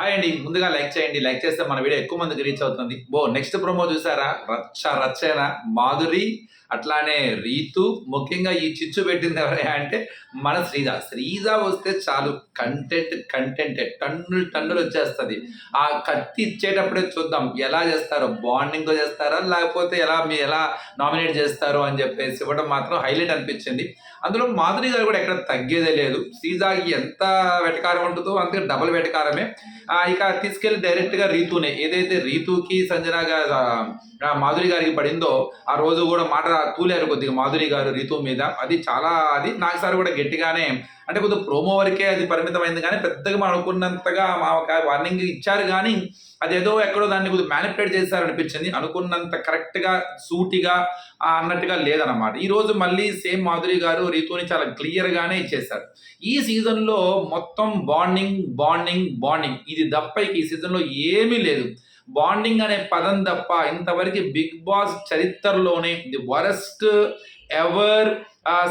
Hi అండి ముందుగా like చేయండి. లైక్ చేస్తే మన వీడియో ఎక్కువ మందికి రీచ్ అవుతుంది. బో నెక్స్ట్ ప్రోమో చూసారా? రచ్చ రచ్చన? మాధురి అట్లానే రీతు ముఖ్యంగా ఈ చిచ్చు పెట్టింది ఎవరైనా అంటే మన శ్రీజ శ్రీజ వస్తే చాలు కంటెంట్ కంటెంట్ టన్నులు టన్నులు వచ్చేస్తుంది. ఆ కత్తి ఇచ్చేటప్పుడే చూద్దాం ఎలా చేస్తారో. బాండింగ్తో చేస్తారా? లేకపోతే ఎలా మీ ఎలా నామినేట్ చేస్తారో అని చెప్పేసి ఇవ్వడం మాత్రం హైలైట్ అనిపించింది. అందులో మాధురి గారు కూడా ఎక్కడ తగ్గేదే లేదు. శ్రీజాకి ఎంత వెటకారం ఉంటుందో అంతే డబుల్ వెటకారమే. ఇక తీసుకెళ్ళి డైరెక్ట్గా రీతునే ఏదైతే రీతుకి సంజన మాధురి గారికి పడిందో ఆ రోజు కూడా మాట తూలేరు కొద్దిగా మాధురి గారు రీతు మీద. అది చాలా అది నాకు సార్ కూడా గట్టిగానే అంటే కొద్దిగా ప్రోమో వరకే అది పరిమితమైంది కానీ పెద్దగా మనం అనుకున్నంతగా మా వార్నింగ్ ఇచ్చారు కానీ అదేదో ఎక్కడో దాన్ని కొద్దిగా మ్యానిపులేట్ చేశారు అనిపించింది అనుకున్నంత కరెక్ట్గా సూటిగా అన్నట్టుగా లేదన్నమాట. ఈరోజు మళ్ళీ సేమ్ మాధురి గారు రీతుని చాలా క్లియర్గానే ఇచ్చేశారు. ఈ సీజన్లో మొత్తం బాండింగ్ బాండింగ్ బాండింగ్ ఇది తప్ప ఈ సీజన్లో ఏమీ లేదు. బాండింగ్ అనే పదం తప్ప ఇంతవరకు బిగ్ బాస్ చరిత్రలోనే ది వరస్ట్ ఎవర్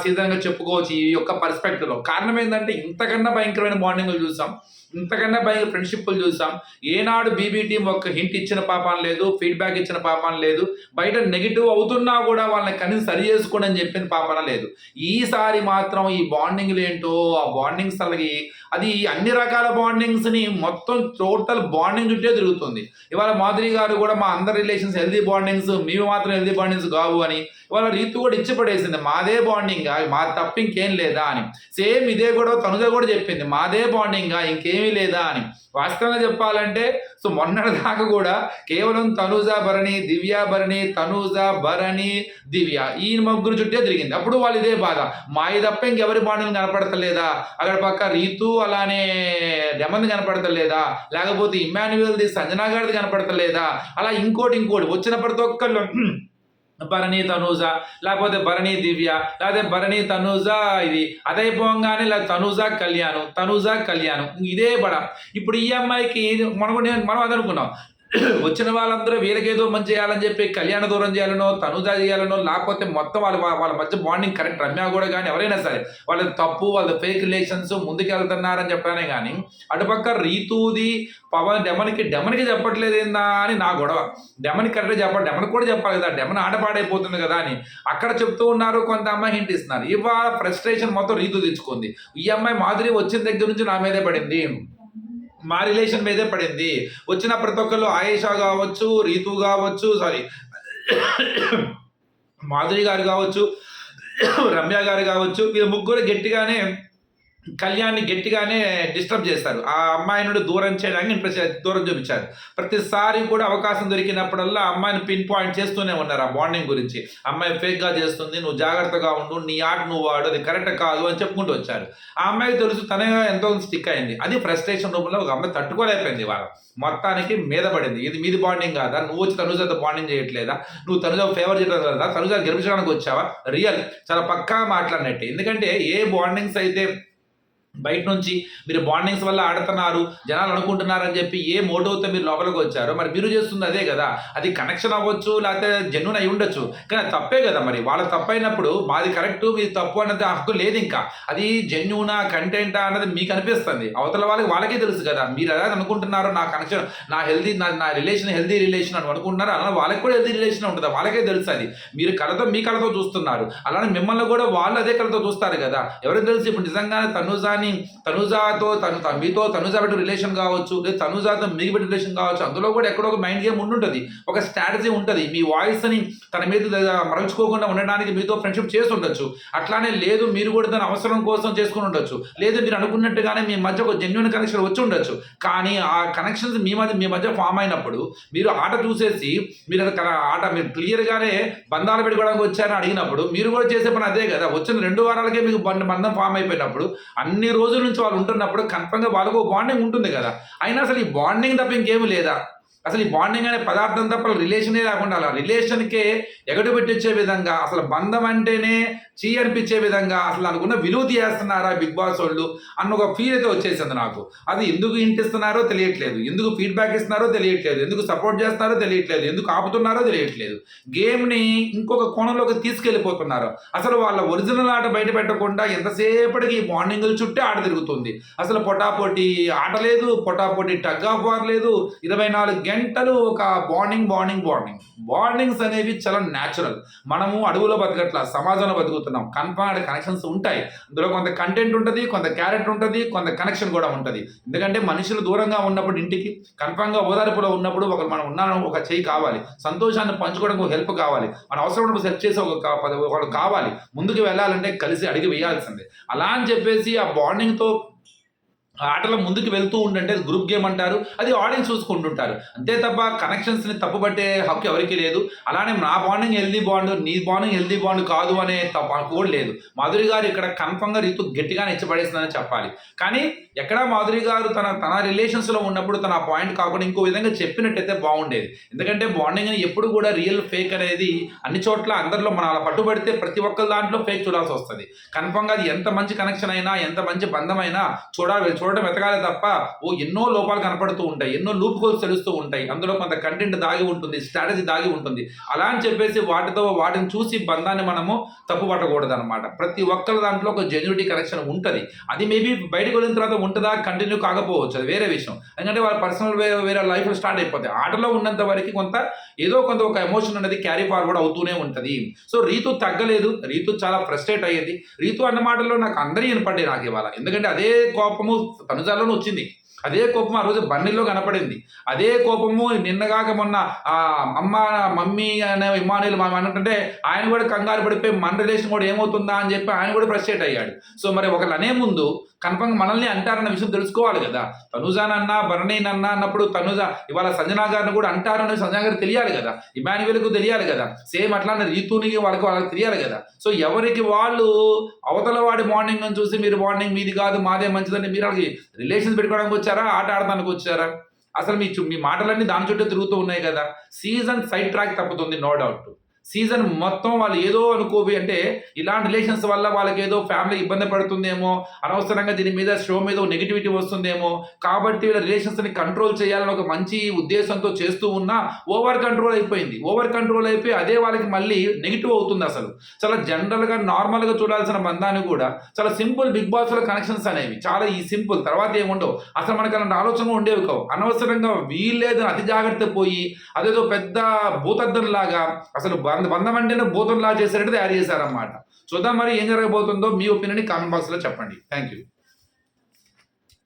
సీజన్ చెప్పుకోవచ్చు ఈ యొక్క పర్స్పెక్టివ్లో కారణం ఏంటంటే ఇంతకన్నా భయంకరమైన బాండింగ్ చూసాం. ఇంతకన్నా భయం ఫ్రెండ్షిప్లు చూసాం. ఏనాడు బీబీ టీం ఒక హింట్ ఇచ్చిన పాపం లేదు ఫీడ్బ్యాక్ ఇచ్చిన పాపం లేదు. బయట నెగిటివ్ అవుతున్నా కూడా వాళ్ళని కనీసం సరి చేసుకోండి అని చెప్పిన పాపన లేదు. ఈసారి మాత్రం ఈ బాండింగ్లు ఏంటో ఆ బాండింగ్స్ అలాగే అది అన్ని రకాల బాండింగ్స్ని మొత్తం టోటల్ బాండింగ్ చుట్టే తిరుగుతుంది. ఇవాళ మాధురి గారు కూడా మా అందరి రిలేషన్స్ హెల్దీ బాండింగ్స్ మేము మాత్రం హెల్దీ బాండింగ్స్ కావు అని. ఇవాళ రీతు కూడా ఇచ్చి పడేసింది మాదే బాండింగ్ మా తప్పింకేం లేదా? అని. సేమ్ ఇదే కూడా తనుజ కూడా చెప్పింది మాదే బాండింగ్ ఏమీ లేదా అని. వాస్తవంగా చెప్పాలంటే సో మొన్నటి దాకా కూడా కేవలం తనూజ భరణి దివ్య భరణి తనూజ భరణి దివ్య ఈ ముగ్గురు చుట్టే తిరిగింది. అప్పుడు వాళ్ళు ఇదే బాధ. మాయ తప్ప ఇంకెవరి బాండింగ్ కనపడతలేదా? అక్కడ పక్క రీతు అలానే డెమంది కనపడతలేదా? లేకపోతే ఇమ్మాన్యువల్ది సంజనా గారిది కనపడతలేదా? అలా ఇంకోటి ఇంకోటి. వచ్చిన ప్రతి ఒక్కళ్ళు భరణి తనూజ లేకపోతే భరణి దివ్య లేకపోతే భరణి తనూజ ఇది. అదైపోగానే లేదా తనూజ కళ్యాణం తనూజ కళ్యాణం. ఇదే బడ ఇప్పుడు ఈ అమ్మాయికి మనం మనం అదనుకున్నాం. వచ్చిన వాళ్ళందరూ వీళ్ళకేదో మంచి చేయాలని చెప్పి కళ్యాణ దూరం చేయాలనో తనుజ చేయాలనో లేకపోతే మొత్తం వాళ్ళ వాళ్ళ మధ్య బాండింగ్ కరెక్ట్ రమ్య కూడా కానీ ఎవరైనా సరే వాళ్ళ తప్పు వాళ్ళ ఫేక్ రిలేషన్స్ ముందుకెళ్తున్నారని చెప్పానే కానీ అటుపక్క రీతుది పవన్ డెమన్కి డెమన్కి చెప్పట్లేదు ఏందా అని నా గొడవ. డెమన్ కరెక్ట్ చెప్పాలి డెమన్ కూడా చెప్పాలి కదా డెమన్ ఆటపాడైపోతుంది కదా అని. అక్కడ చెప్తూ ఉన్నారు కొంత అమ్మాయి హింట్ ఇస్తున్నారు. ఇవాళ ఫ్రస్ట్రేషన్ మొత్తం రీతు తెచ్చుకుంది. ఈ అమ్మాయి మాధురి వచ్చిన దగ్గర నుంచి నా మీదే పడింది. మా రిలేషన్ మీదే పడింది. వచ్చిన ప్రతి ఒక్కళ్ళు ఆయేషా కావచ్చు రీతు కావచ్చు సారీ మాధురి గారు కావచ్చు రమ్య గారు కావచ్చు వీళ్ళ ముగ్గురు గట్టిగానే కళ్యాణ్ని గట్టిగానే డిస్టర్బ్ చేస్తారు. ఆ అమ్మాయి నుండి దూరం చేయడానికి ఇంట్రెస్ట్ దూరం చూపించారు. ప్రతిసారి కూడా అవకాశం దొరికినప్పుడల్లా అమ్మాయిని పిన్ పాయింట్ చేస్తూనే ఉన్నారు ఆ బాండింగ్ గురించి. అమ్మాయి ఫేక్గా చేస్తుంది నువ్వు జాగ్రత్తగా ఉండు నీ ఆట నువ్వు వాడు అది కరెక్ట్ కాదు అని చెప్పుకుంటూ వచ్చారు. ఆ అమ్మాయికి తెలుసు తనే ఎంతో స్టిక్ అయింది. అది ఫ్రస్ట్రేషన్ రూపంలో ఒక అమ్మాయి తట్టుకోలేకపోయింది వాళ్ళ మొత్తానికి మీద పడింది. ఇది మీది బాండింగ్ కాదా? నువ్వు వచ్చి తనుజతో బాండింగ్ చేయట్లేదా? నువ్వు తనుజ ఫేవర్ చేయడం కదా తనుజ గెలిపించడానికి వచ్చావా? రియల్ చాలా పక్కా మాట్లాడినట్టే. ఎందుకంటే ఏ బాండింగ్స్ అయితే బయట నుంచి మీరు బాండింగ్స్ వల్ల ఆడుతున్నారు జనాలు అనుకుంటున్నారు అని చెప్పి ఏ మోటోతో మీరు లోపలికి వచ్చారో మరి మీరు చేస్తుంది అదే కదా. అది కనెక్షన్ అవ్వచ్చు లేకపోతే జెన్యున్ అయి ఉండొచ్చు. కానీ తప్పే కదా మరి. వాళ్ళ తప్పైనప్పుడు మాది కరెక్ట్ మీది తప్పు అన్నది హక్కు లేదు ఇంకా. అది జెన్యునా కంటెంటా అన్నది మీకు అనిపిస్తుంది. అవతల వాళ్ళకి వాళ్ళకే తెలుసు కదా. మీరు ఎలా అనుకుంటున్నారో నా కనెక్షన్ నా హెల్దీ నా నా రిలేషన్ హెల్దీ రిలేషన్ అని అనుకుంటున్నారు అలా వాళ్ళకి కూడా హెల్దీ రిలేషన్ ఉంటుంది. వాళ్ళకే తెలుసు అది. మీరు కళతో మీ కళతో చూస్తున్నారు. అలానే మిమ్మల్ని కూడా వాళ్ళు అదే కళతో చూస్తారు కదా. ఎవరికి తెలుసు? ఇప్పుడు నిజంగానే కానీ తనుజాతో తను తను మీతో తనుజా పెట్టి రిలేషన్ కావచ్చు లేదా తనుజాతో మీకు పెట్టి రిలేషన్ కావచ్చు అందులో కూడా ఎక్కడో ఒక మైండ్ గేమ్ ఉండుంటుంది ఒక స్ట్రాటజీ ఉంటుంది. మీ వాయిస్ని తన మీద మరల్చుకోకుండా ఉండడానికి మీతో ఫ్రెండ్షిప్ చేసి ఉండొచ్చు అట్లానే లేదు మీరు కూడా దాని అవసరం కోసం చేసుకుని ఉండొచ్చు లేదు మీరు అనుకున్నట్టుగానే మీ మధ్య ఒక జెన్యున్ కనెక్షన్ వచ్చి ఉండొచ్చు కానీ ఆ కనెక్షన్స్ మీ మధ్య మీ మధ్య ఫామ్ అయినప్పుడు మీరు ఆట చూసేసి మీరు అది ఆట మీరు క్లియర్గానే బంధాలు పెట్టుకోవడానికి వచ్చారని అడిగినప్పుడు మీరు కూడా చేసే పని అదే కదా. వచ్చిన రెండు వారాలకే మీకు బంధం ఫామ్ అయిపోయినప్పుడు అన్ని రోజుల నుంచి వాళ్ళు ఉంటున్నప్పుడు కన్ఫర్మ్గా వాళ్ళకు బాండింగ్ ఉంటుంది కదా. అయినా అసలు ఈ బాండింగ్ తప్ప ఇంకేమి లేదా? అసలు ఈ బాండింగ్ అనే పదార్థం తప్ప రిలేషనే లేకుండా అలా రిలేషన్కే ఎగటు పెట్టించే విధంగా అసలు బంధం అంటేనే చీ అనిపించే విధంగా అసలు అనుకున్న విలువ తీయేస్తున్నారా బిగ్ బాస్ వాళ్ళు అన్న ఒక ఫీల్ అయితే వచ్చేసింది నాకు. అది ఎందుకు ఇంటిస్తున్నారో తెలియట్లేదు. ఎందుకు ఫీడ్బ్యాక్ ఇస్తున్నారో తెలియట్లేదు. ఎందుకు సపోర్ట్ చేస్తున్నారో తెలియట్లేదు. ఎందుకు ఆపుతున్నారో తెలియట్లేదు. గేమ్ని ఇంకొక కోణంలోకి తీసుకెళ్ళిపోతున్నారు. అసలు వాళ్ళ ఒరిజినల్ ఆట బయట పెట్టకుండా ఎంతసేపటికి ఈ బాండింగ్ల చుట్టే ఆట తిరుగుతుంది. అసలు పొటాపోటీ ఆట లేదు పొటాపోటీ టగ్ ఆఫ్ వార్ లేదు ఇరవై నాలుగు గంటలు ఒక బాండింగ్ బాండింగ్ బాండింగ్ బాండింగ్స్ అనేవి చాలా న్యాచురల్ మనము అడవులో బతకట్ల సమాజంలో బతుకుతున్నాం. కన్ఫర్మ్ కనెక్షన్స్ ఉంటాయి. అందులో కొంత కంటెంట్ ఉంటుంది కొంత క్యారెక్టర్ ఉంటుంది కొంత కనెక్షన్ కూడా ఉంటుంది. ఎందుకంటే మనుషులు దూరంగా ఉన్నప్పుడు ఇంటికి కన్ఫర్మ్గా ఓదార్పులో ఉన్నప్పుడు ఒక మనం ఉన్నాను ఒక చేయి కావాలి. సంతోషాన్ని పంచుకోవడానికి ఒక హెల్ప్ కావాలి. మన అవసరం ఉన్నప్పుడు సెర్చ్ చేసి ఒక ఒకడు కావాలి. ముందుకు వెళ్ళాలంటే కలిసి అడిగి వేయాల్సిందే. అలా అని చెప్పేసి ఆ బాండింగ్తో ఆటలో ముందుకు వెళ్తూ ఉండంటే గ్రూప్ గేమ్ అంటారు అది ఆడియన్స్ చూసుకుంటుంటారు. అంతే తప్ప కనెక్షన్స్ని తప్పుపట్టే హక్కు ఎవరికి లేదు. అలానే నా బాండింగ్ హెల్దీ బాండ్ నీ బాండింగ్ హెల్దీ బాండ్ కాదు అనే తప్ప హక్కు కూడా లేదు. మాధురి గారు ఇక్కడ కన్ఫర్మ్గా రీతు గట్టిగానే ఇచ్చబడేస్తుందని చెప్పాలి. కానీ ఎక్కడా మాధురి గారు తన తన రిలేషన్స్లో ఉన్నప్పుడు తన పాయింట్ కాకుండా ఇంకో విధంగా చెప్పినట్టయితే బాగుండేది. ఎందుకంటే బాండింగ్ అని ఎప్పుడు కూడా రియల్ ఫేక్ అనేది అన్ని చోట్ల అందరిలో మనం అలా పట్టుబడితే ప్రతి ఒక్కరి దాంట్లో ఫేక్ చూడాల్సి వస్తుంది. కన్ఫర్మ్గా అది ఎంత మంచి కనెక్షన్ అయినా ఎంత మంచి బంధమైనా చూడాలి చూడటం వెతకాలి తప్ప ఓ ఎన్నో లోపాలు కనపడుతూ ఉంటాయి ఎన్నో లూప్ హోల్స్ తెలుస్తూ ఉంటాయి. అందులో కొంత కంటెంట్ దాగి ఉంటుంది స్ట్రాటజీ దాగి ఉంటుంది. అలా అని చెప్పేసి వాటితో వాటిని చూసి బంధాన్ని మనము తప్పుపట్టకూడదు అనమాట ప్రతి ఒక్కరి దాంట్లో ఒక జెన్యునిటీ కనెక్షన్ ఉంటుంది. అది మేబీ బయటకు వెళ్ళిన తర్వాత ఉంటుందా కంటిన్యూ కాకపోవచ్చు. అది వేరే విషయం. ఎందుకంటే వాళ్ళ పర్సనల్ వేరే లైఫ్ స్టార్ట్ అయిపోతాయి. ఆటలో ఉన్నంత వరకు కొంత ఏదో కొంత ఒక ఎమోషన్ అనేది క్యారీ ఫార్వర్డ్ అవుతూనే ఉంటుంది. సో రీతు తగ్గలేదు. రీతు చాలా ఫ్రస్ట్రేట్ అయ్యేది. రీతు అన్న మాటల్లో నాకు అందరూ వినపడ్డాయి నాకు ఇవాళ ఎందుకంటే అదే కోపము కనుజాలను వచ్చింది. అదే కోపం ఆ రోజు బన్నీలో కనపడింది. అదే కోపము నిన్నగాక మొన్న ఆ అమ్మ మమ్మీ అనే ఇమానులు మనం అన్నట్టుంటే ఆయన కూడా కంగారు పడిపోయి మన రిలేషన్ కూడా ఏమవుతుందా అని చెప్పి ఆయన కూడా ఫ్రస్ట్రేట్ అయ్యాడు. సో మరి ఒకళ్ళు అనే ముందు కన్ఫర్మ్ మనల్ని అంటారన్న విషయం తెలుసుకోవాలి కదా. తనుజానన్నా భరణీనన్నా అన్నప్పుడు తనుజ ఇవాళ సంజనా గారిని కూడా అంటారన్న సంజనా గారు తెలియాలి కదా. ఇమాన్యువల్కు తెలియాలి కదా. సేమ్ అట్లానే రీతుని వాళ్ళకి వాళ్ళకి తెలియాలి కదా. సో ఎవరికి వాళ్ళు అవతల వాడి మార్నింగ్ అని చూసి మీరు మార్నింగ్ మీది కాదు మాదే మంచిదని మీరు వాళ్ళకి రిలేషన్స్ పెట్టుకోవడానికి వచ్చారు ఆట ఆడటానికి వచ్చారా? అసలు మీ మీ మాటలన్నీ దాని చుట్టూ తిరుగుతూ ఉన్నాయి కదా. సీజన్ సైడ్ ట్రాక్ తప్పుతుంది నో డౌట్. సీజన్ మొత్తం వాళ్ళు ఏదో అనుకోవి అంటే ఇలాంటి రిలేషన్స్ వల్ల వాళ్ళకి ఏదో ఫ్యామిలీ ఇబ్బంది పడుతుందేమో అనవసరంగా దీని మీద షో మీద నెగిటివిటీ వస్తుందేమో కాబట్టి వీళ్ళ రిలేషన్స్ని కంట్రోల్ చేయాలని ఒక మంచి ఉద్దేశంతో చేస్తూ ఉన్నా ఓవర్ కంట్రోల్ అయిపోయింది. ఓవర్ కంట్రోల్ అయిపోయి అదే వాళ్ళకి మళ్ళీ నెగిటివ్ అవుతుంది అసలు. చాలా జనరల్గా నార్మల్గా చూడాల్సిన బంధాన్ని కూడా చాలా సింపుల్ బిగ్ బాస్లో కనెక్షన్స్ అనేవి. చాలా ఈ సింపుల్. తర్వాత ఏముండవు? అసలు మనకి అలాంటి ఆలోచన ఉండేవి కావు. అనవసరంగా వీల్లేదు అతి జాగ్రత్త పోయి అదేదో పెద్ద భూతద్దం లాగా అసలు బంధ బంధం అంటేనే భూతంలా చేసేటట్టు తయారు చేశారన్నమాట. చూద్దాం మరి ఏం జరగబోతుందో మీ ఒపీనియన్ కామెంట్ బాక్స్లో చెప్పండి. Thank you